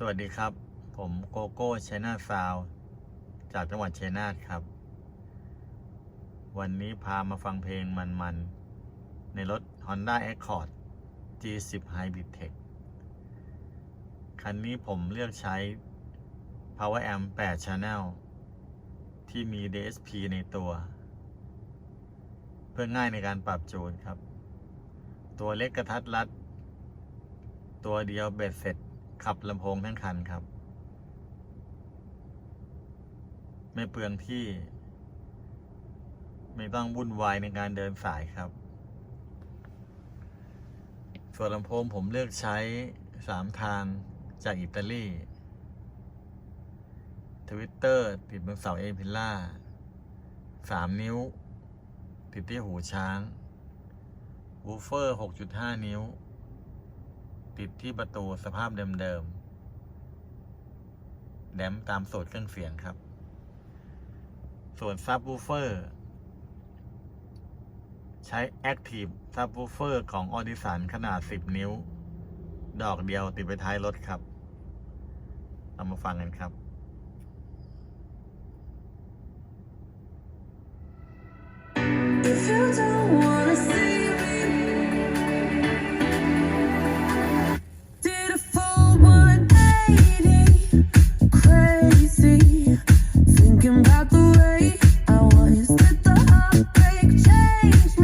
สวัสดีครับ ผมโกโก้ชัยนาซาวจากจังหวัดชัยนาทครับ วันนี้พามาฟังเพลงมันๆ ในรถ Honda Accord G10 Hybrid Tech คันนี้ผมเลือกใช้ Power Amp 8 Channel ที่มี DSP ในตัว เพื่อง่ายในการปรับจูนครับ ตัวเล็กกระทัดรัด ตัวเดียวเบ็ดเสร็จ ขับลำโพงทั้งคันครับ ไม่เปลืองที่ ไม่ต้องวุ่นวายในการเดินสายครับ ส่วนลำโพงผมเลือกใช้สามทางจากอิตาลีทวิตเตอร์ติดบนเสาเอพิล่าสามนิ้ว ติดที่หูช้างวูเฟอร์ 6.5 นิ้ว ติดที่ประตูสภาพเดิมๆแดมตามสูตรเครื่องเสียงครับ ส่วนซับวูเฟอร์ใช้ Active Subwoofer ของ Audison ขนาด 10 นิ้ว ดอกเดียวติดไปท้ายรถครับ เรามาฟังกันครับ If you don't Thank you.